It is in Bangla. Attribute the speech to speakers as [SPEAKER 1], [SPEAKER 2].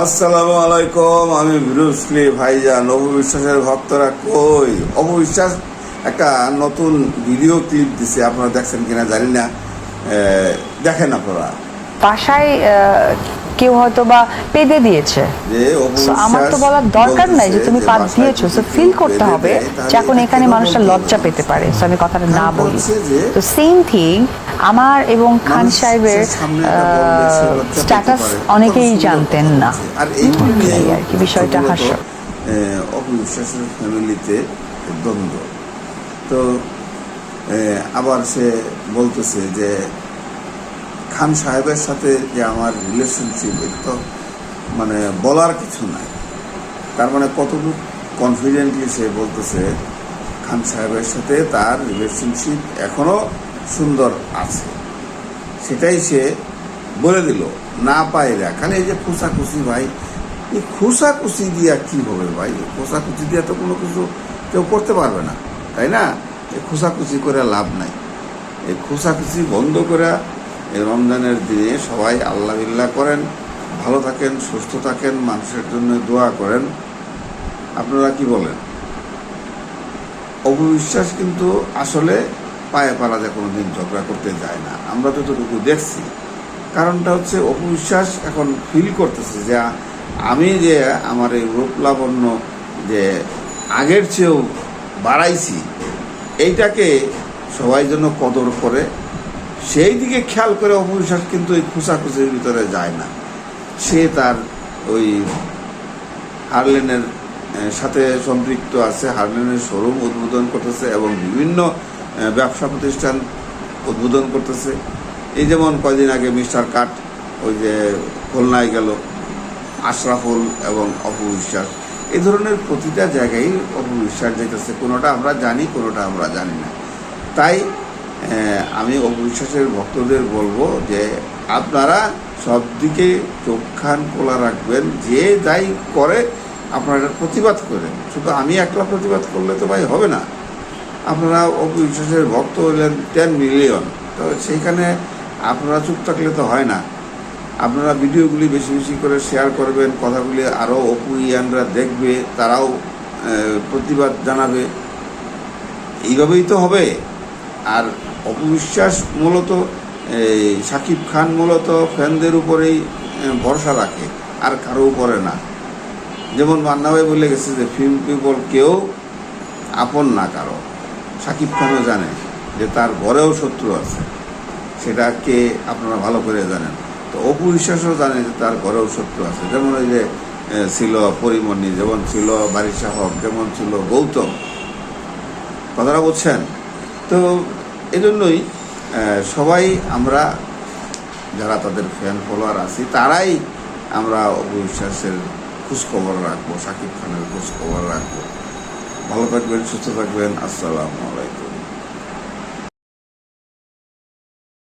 [SPEAKER 1] আসসালামু আলাইকুম, আমি ব্রুসলি ভাইজান। অপু ভক্তরা কই? অপবিশ্বাস একটা নতুন ভিডিও ক্লিপ দিছে, আপনারা দেখছেন কিনা জানি না। দেখেন আপনারা।
[SPEAKER 2] বাসায় কেউ হয়তো বা পেদে দিয়েছে। আমার তো বলার দরকার নাই যে তুমি পাত দিয়েছ। সো ফিল করতে হবে যে এখন এখানে মানুষটা লজ্জা পেতে পারে। সো আমি কথাটা না বলি। তো সেম থিং আমার এবং খান সাহেবের স্ট্যাটাস অনেকেই জানতেন না।
[SPEAKER 1] আর
[SPEAKER 2] কি বিষয়টা হাস্য
[SPEAKER 1] ফ্যামিলিতে দ্বন্দ্ব। তো আবার সে বলতেছে যে খান সাহেবের সাথে যে আমার রিলেশনশিপ তো মানে বলার কিছু নাই। তার মানে কতটুকু কনফিডেন্টলি সে বলতেছে, খান সাহেবের সাথে তার রিলেশনশিপ এখনও সুন্দর আছে। সেটাই সে বলে দিল, না পায়রা খালি এই যে খুশাখুশি ভাই, এই খুশাখুশি দিয়া কি হবে ভাই? খুশাখুশি দিয়া তো কোনো কিছু কেউ করতে পারবে না, তাই না? এই খুশাখুশি করে লাভ নাই। এই খুশাখুশি বন্ধ করে এই রমজানের দিনে সবাই আল্লাহ বিল্লাহ করেন, ভালো থাকেন, সুস্থ থাকেন, মানুষের জন্য দোয়া করেন। আপনারা কি বলেন? অপবিশ্বাস কিন্তু আসলে পায়ে পালাতে কোনোদিন ঝগড়া করতে যায় না। আমরা যতটুকু দেখছি, কারণটা হচ্ছে অপবিশ্বাস এখন ফিল করতেছে যে, আমি যে আমার এই রূপ লাবণ্য যে আগের চেয়েও বাড়াইছি, এইটাকে সবাই যেন কদর করে সেই দিকে খেয়াল করে অপবিশ্বাস কিন্তু এই খুশাখুচির ভিতরে যায় না। সে তার ওই হারলেনের সাথে সম্পৃক্ত আছে, হারলেনের শোরুম উদ্বোধন করতেছে এবং বিভিন্ন ব্যবসা প্রতিষ্ঠান উদ্বোধন করতেছে। এই যেমন কয়দিন আগে মিস্টার কাট ওই যে খুলনায় গেল, আশরাফুল এবং অপবিশ্বাস এই ধরনের প্রতিটা জায়গায় অপবিশ্বাস যেতেছে কোনোটা আমরা জানি, কোনোটা আমরা জানি না। তাই আমি অপবিশ্বাসের ভক্তদের বলব যে আপনারা সব দিকে চোখ খান খোলা রাখবেন, যে যাই করে আপনারা প্রতিবাদ করেন। শুধু আমি একলা প্রতিবাদ করলে তো ভাই হবে না। আপনারা অপবিশ্বাসের ভক্ত হলেন টেন মিলিয়ন তো সেইখানে আপনারা চুপ থাকলে তো হয় না। আপনারা ভিডিওগুলি বেশি বেশি করে শেয়ার করবেন, কথাগুলি আরও অপু ইয়ানরা দেখবে, তারাও প্রতিবাদ জানাবে। এইভাবেই তো হবে। আর অপবিশ্বাস মূলত, এই সাকিব খান মূলত ফ্যানদের উপরেই ভরসা রাখে, আর কারও উপরে না। যেমন মান্না ভাই বলে গেছে যে ফিল্ম পিপল কেউ আপন না কারও। সাকিব খানও জানে যে, তার ঘরেও শত্রু আছে। সেটাকে আপনারা ভালো করে জানেন। তো অপু বিশ্বাসও জানে যে, তার ঘরেও শত্রু আছে। যেমন ওই যে ছিল পরিমণি, যেমন ছিল বারিশা হক, যেমন ছিল গৌতম। কথাটা বলছেন তো এজন্যই সবাই আমরা যারা তাদের ফ্যান ফলোয়ার আছি, তারাই আমরা অবু বিশ্বাসের খোঁজখবর রাখব, সাকিব খানের খোঁজখবর রাখব। ভালো থাকবেন, সুস্থ থাকবেন, আসসালামু আলাইকুম।